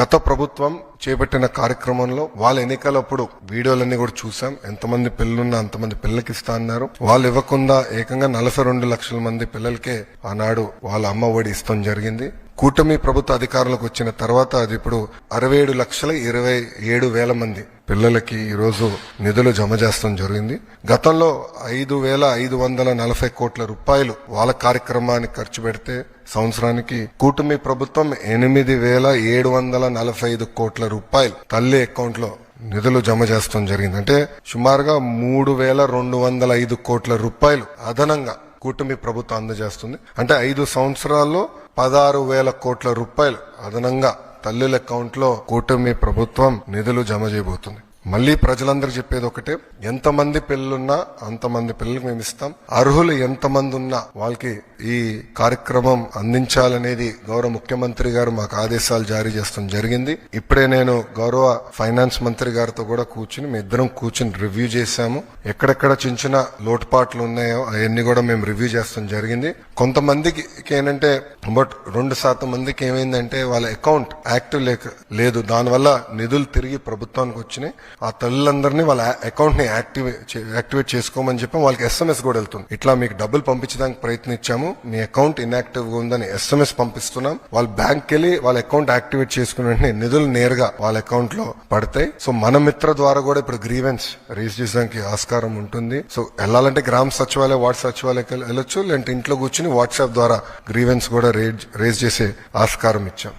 గత ప్రభుత్వం చేపట్టిన కార్యక్రమంలో వాళ్ళ ఎన్నికలప్పుడు వీడియోలన్నీ కూడా చూసాం. ఎంతమంది పిల్లలున్నా అంతమంది పిల్లలకి ఇస్తా అన్నారు. వాళ్ళు ఇవ్వకుండా ఏకంగా నలభై రెండు లక్షల మంది పిల్లలకే ఆనాడు వాళ్ళ అమ్మ ఒడి ఇస్తాం జరిగింది. కూటమి ప్రభుత్వ అధికారంలోకి వచ్చిన తర్వాత అది ఇప్పుడు అరవై ఏడు లక్షల ఇరవై ఏడు వేల మంది పిల్లలకి ఈరోజు నిధులు జమ చేస్తాం జరిగింది. గతంలో ఐదు వేల ఐదు వందల నలభై కోట్ల రూపాయలు వాళ్ళ కార్యక్రమానికి ఖర్చు పెడితే సంవత్సరానికి కూటమి ప్రభుత్వం ఎనిమిది వేల ఏడు వందల నలభై ఐదు కోట్ల రూపాయలు తల్లి అకౌంట్లో నిధులు జమ చేస్తాం జరిగింది. అంటే సుమారుగా మూడు వేల రెండు వందల ఐదు కోట్ల రూపాయలు అదనంగా కూటమి ప్రభుత్వం అందజేస్తుంది. అంటే ఐదు సంవత్సరాల్లో పదహారు వేల కోట్ల రూపాయలు అదనంగా తల్లుల అకౌంట్లో కూటమి ప్రభుత్వం నిధులు జమ చేయబోతుంది. మళ్ళీ ప్రజలందరూ చెప్పేది ఒకటే ఎంతమంది పిల్లలున్నా అంతమంది పిల్లలకు మేము ఇస్తాం. అర్హులు ఎంతమంది ఉన్నా వాళ్ళకి ఈ కార్యక్రమం అందించాలనేది గౌరవ ముఖ్యమంత్రి గారు మాకు ఆదేశాలు జారీ చేస్తాం జరిగింది. ఇప్పుడే నేను గౌరవ ఫైనాన్స్ మంత్రి గారితో కూడా కూర్చుని మీ ఇద్దరం కూర్చుని రివ్యూ చేశాము. ఎక్కడెక్కడ చిన్న చిన్న లోటుపాట్లు ఉన్నాయో అవన్నీ కూడా మేము రివ్యూ చేస్తాం జరిగింది. కొంతమందికి ఏంటంటే బట్ రెండు శాతం మందికి ఏమైందంటే వాళ్ళ అకౌంట్ యాక్టివ్ లేక లేదు. దానివల్ల నిధులు తిరిగి ప్రభుత్వానికి వచ్చినాయి. ఆ తల్లులందరినీ వాళ్ళ అకౌంట్ని యాక్టివ్ యాక్టివేట్ చేసుకోమని చెప్పి వాళ్ళకి ఎస్ఎంఎస్ కూడా వెళ్తుంది. ఇట్లా మీకు డబ్బులు పంపించడానికి ప్రయత్నించాము. మీ అకౌంట్ ఇన్యాక్టివ్ ఉందని ఎస్ఎంఎస్ పంపిస్తున్నాం. వాళ్ళ బ్యాంక్ వెళ్ళి వాళ్ళ అకౌంట్ యాక్టివేట్ చేసుకున్న వెంటనే నిధులు నేరుగా వాళ్ళ అకౌంట్లో పడతాయి. సో మన మిత్ర ద్వారా కూడా ఇప్పుడు గ్రీవెన్స్ రేజ్ చేయడానికి ఆస్కారం ఉంటుంది. సో వెళ్ళాలంటే గ్రామ సచివాలయ వార్డ్ సచివాలయకి వెళ్ళొచ్చు లేదంటే ఇంట్లో కూర్చుని వాట్సాప్ ద్వారా గ్రీవెన్స్ కూడా రేజ్ రేజ్ చేసే ఆస్కారం ఇచ్చాం.